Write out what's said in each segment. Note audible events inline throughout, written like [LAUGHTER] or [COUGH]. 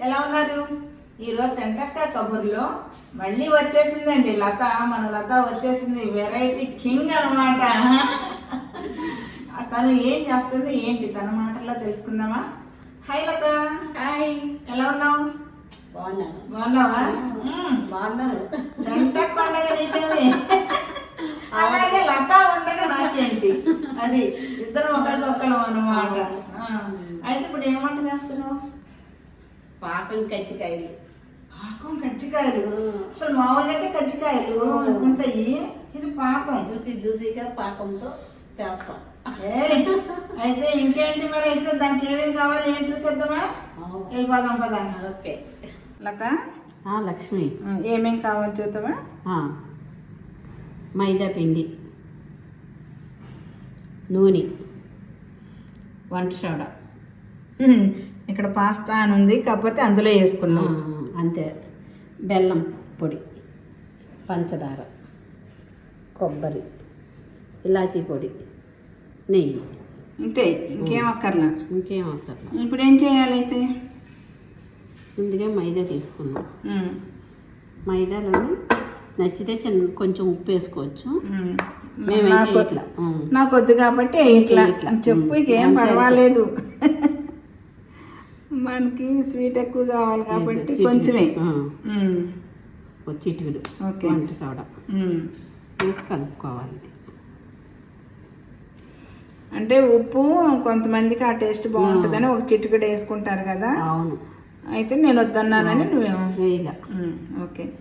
ఎలా ఉన్నారు? ఈరోజు చెంటక్క కబుర్లో మళ్ళీ వచ్చేసిందండి లత మన లత వచ్చేసింది వెరైటీ కింగ్ అనమాట తను ఏం చేస్తుంది ఏంటి తన మాటల్లో తెలుసుకుందామా? హాయ్ లత. హాయ్ ఎలా ఉన్నావు? బాగున్నాను బాగున్నావా? మ్మ్. బాగున్నాను చెంటక్క ఉండగా నీకేమి? [LAUGHS] అలాగే లత ఉండగా నాకేంటి? అది ఇద్దరు ఒకరికొకరు అనమాట. అయితే ఇప్పుడు ఏం వంట చేస్తున్నావు? పాకం కజ్జికాయలు. పాకం కజ్జికాయలు? అసలు మామూలుగా అయితే కజ్జికాయలు ఉంటాయి ఇది పాకం. జ్యూసీ జ్యూసీగా పాకంతో చేస్తాం. అయితే ఇంకేంటి మరి? అయితే దానికి ఏమేమి కావాలి? ఏం చూసేద్దామా? వెళ్ళిపోదాం పదా. ఓకే. లత? లక్ష్మి. ఏమేం కావాలి చూద్దామా? మైదా పిండి. నూనె. వంట సోడా. ఇక్కడ పాస్తా అని ఉంది కాకపోతే అందులో వేసుకున్నాం. అంతే. బెల్లం పొడి పంచదార కొబ్బరి ఇలాచీ పొడి నెయ్యి. అంతే ఇంకేం అక్కర్లా? ఇంకేం అవసరం ఇప్పుడు ఏం చేయాలి అయితే? ముందుగా మైదా తీసుకున్నాం ఉమ్, మైదాలోని నచ్చితే చిన్న కొంచెం ఉప్పు వేసుకోవచ్చు. మేమైతే నాకు ఇట్లా. నాకు వద్దు కాబట్టి ఇట్లా. చెప్పు. ఇకేం పర్వాలేదు. మనకి స్వీట్ ఎక్కువ కావాలి కాబట్టి. కొంచెమే. చిటికెడు. ఓకే. వంట సోడా. వేసి కలుపుకోవాలి. అంటే ఉప్పు కొంతమందికి ఆ టేస్ట్ బాగుంటుందని ఒక చిటికెడు వేసుకుంటారు కదా. అవును. అయితే నేను వద్దన్నానని నువ్వేమో. ఓకే.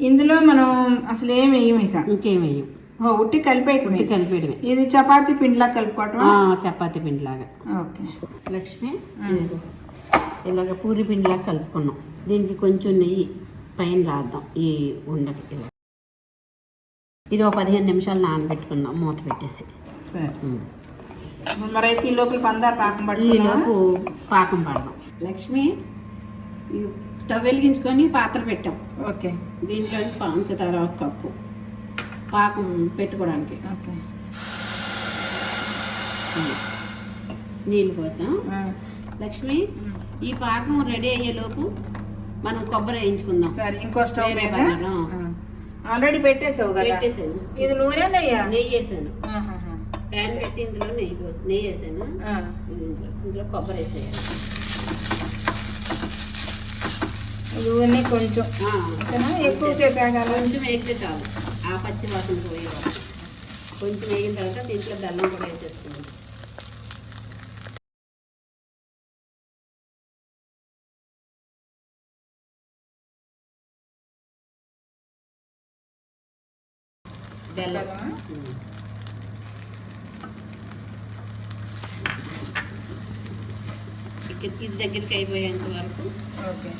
ఇందులో మనం అసలు ఏం వేయం ఇక? ఇంకేం వేయం? ఉట్టి కలిపేయటమే ఉట్టి కలిపేయడమే ఇది చపాతీ పిండిలా కలుపుకోవటమా? ఆ, చపాతీ పిండిలాగా. ఓకే. లక్ష్మి. ఇలాగ పూరి పిండిలాగా కలుపుకున్నాం. దీనికి కొంచెం నెయ్యి పైన రాద్దాం. ఈ ఉండకి ఇలా. ఇది ఒక పదిహేను నిమిషాలు నానబెట్టుకుందాం. మూత పెట్టేసి. సరే. మరి అయితే ఈ లోపల పందారు పాకం పట్టుకున్నా ఈలోపు పాకం పడదాం. లక్ష్మి ఈ స్టవ్ వెలిగించుకొని పాత్ర పెట్టాం. ఓకే. దీంట్లో పంచదార ఒక కప్పు. పాకం పెట్టుకోవడానికి. నీళ్ళు కోసం లక్ష్మి ఈ పాకం రెడీ అయ్యేలోపు మనం కొబ్బరి వేయించుకుందాం. సరే ఇంకో స్టవ్ మీద. ఆల్రెడీ పెట్టేసావు కదా? పెట్టేసాను. ఇది నూనె నెయ్యా? నెయ్యి వేసాను. ప్యాన్ పెట్టి ఇందులో నెయ్యి నెయ్యి వేసాను. ఇందులో ఇందులో కొబ్బరి వేసేయాలి. ఇవన్నీ కొంచెం. ఎక్కువసేపు కొంచెం వేగితే చాలు. ఆ పచ్చి వాసన పోయే వరకు. కొంచెం వేగిన తర్వాత దీంట్లో బెల్లం కూడా వేసేసుకున్నాం బెల్లం. ఇది దగ్గరికి అయిపోయేంత వరకు ఓకే.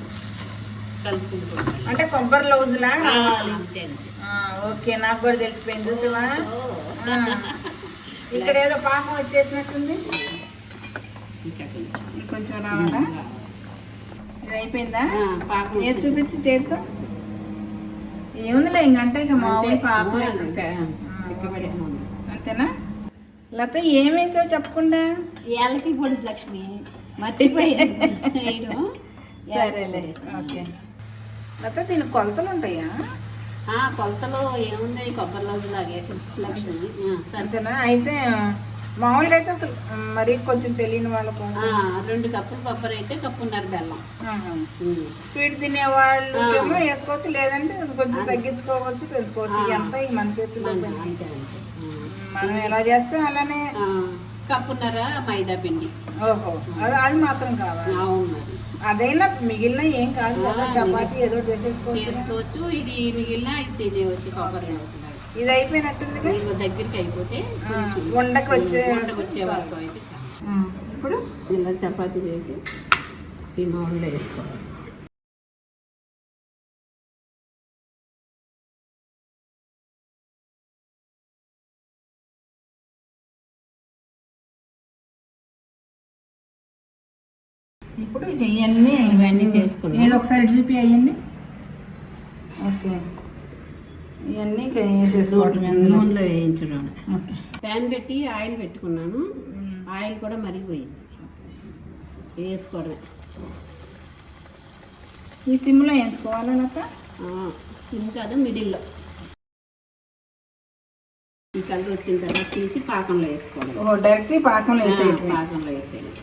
కలుపుకుంటాం అంటే కొబ్బరి లౌజులా అంతే అంతే. ఓకే నాకు కూడా తెలిసిపోయింది చూసావా. ఇక్కడ ఏదో పాకం వచ్చేసినట్టుంది. కొంచెం. రావాలా ఇది అయిపోయిందా? పాకం ఏది చూపించి చేతితో. ఏముందిలే ఇంకంటే ఇక మామూలు ఇంకా చిక్కబడి అంతేనా? లత ఏం వేసావు చెప్పకుండా? ఏలకి పొడి లక్ష్మి. మర్చిపోయింది. [LAUGHS] సరేలే ఓకే. లత దీనికి కొలతలు ఉంటాయా? కొలతలో ఏముంది? కొబ్బరి రోజు లాగే అంతేనా? అయితే మామూలుగా అయితే అసలు మరి కొంచెం తెలియని వాళ్ళ కోసం. రెండు కప్పులు కొబ్బరి అయితే కప్పున్నర బెల్లం. స్వీట్ తినే వాళ్ళకేమో వేసుకోవచ్చు లేదంటే కొంచెం తగ్గించుకోవచ్చు పెంచుకోవచ్చు. ఎంత మన చేతిలో. మనం ఎలా చేస్తే అలానే కప్పున్నర మైదా పిండి? ఓహో అది అది మాత్రం కావాలి. అవును అదైనా మిగిలిన ఏం కాదు చపాతీ ఏదో చేసేసుకోవచ్చు చేసుకోవచ్చు. ఇది మిగిలిన ఇది తినేవచ్చు కొబ్బరి రోజు ఇది అయిపోయినట్టుందిగా? ఇదిగో దగ్గరికి అయిపోతే వండకు వచ్చే వంటకు వచ్చే వరకు అయితే ఇప్పుడు? ఇలా చపాతీ చేసి ఈ మౌల్లో వేసుకోవాలి. ఇప్పుడు ఇది ఇవన్నీ ఇవన్నీ చేసుకున్నాం. ఏదో ఒకసారి చూపి అయ్యండి. ఓకే. ఇవన్నీ వేసేసుకోవటం నూనెలో వేయించడం ఓకే. ప్యాన్ పెట్టి ఆయిల్ పెట్టుకున్నాను. ఆయిల్ కూడా మరిగిపోయింది. వేసుకోవడమే. ఈ సిమ్లో వేయించుకోవాలా లత? సిమ్ కాదు మిడిల్లో. ఈ కలర్ వచ్చిన తర్వాత తీసి పాకంలో వేసుకోవడం ఓ డైరెక్ట్ పాకంలో వేసేయటం పాకంలో వేసేయడం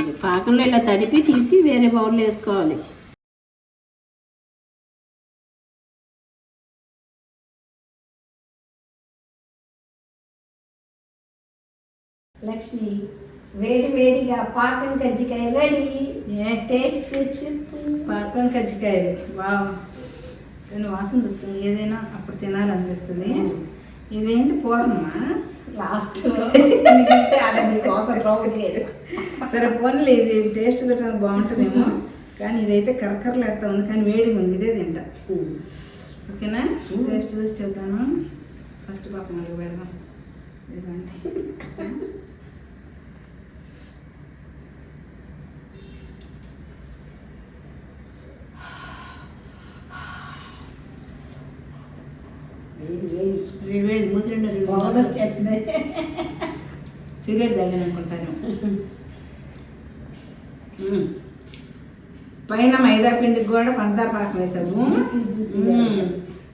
ఇది పాకంలో ఇలా తడిపి తీసి వేరే బౌల్లో వేసుకోవాలి. లక్ష్మి వేడి వేడిగా పాకం కజ్జికాయ రెడీ. టేస్ట్ చేసి చెప్పు. పాకం కజ్జికాయలు? వావ్. కానీ వాసన వస్తుంది. ఏదైనా అప్పుడు తినాలనిపిస్తుంది. ఇదేంటి పూర్ణమా లాస్ట్ మిగిలితే అది నీకోసం రౌండ్ చేసా. సరే పోన్లే ఇది టేస్ట్ గట్రా బాగుంటుందేమో. కానీ ఇదైతే కరకరలాడుతూ ఉంది కానీ వేడిగా ఉంది ఇదే తింటా. ఓకేనా? టేస్ట్ చూసి చెప్తాను. ఫస్ట్ పాపం పెడదాం. ఇదిగోండి [LAUGHS] వేడి వేడి వేడి వేడి మూతి రెండు బాగా వచ్చేస్తుంది సిగరెట్ తాగాను అనుకుంటాను. పైన మైదా పిండికి కూడా పంతార పాకం మ్మ్.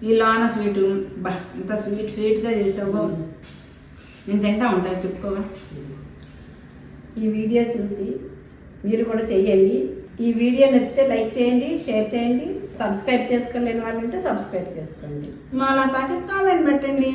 ఈ లోన స్వీటు. బా ఇంత స్వీట్ స్వీట్గా చేసావు. నేను తింటా ఉంటాను చెప్పుకోవా? ఈ వీడియో చూసి మీరు కూడా చెయ్యండి. ఈ వీడియో నచ్చితే లైక్ చేయండి షేర్ చేయండి సబ్స్క్రైబ్ చేసుకోలేని వాళ్ళు ఉంటే సబ్స్క్రైబ్ చేసుకోండి. మా తాకి కామెంట్ పెట్టండి.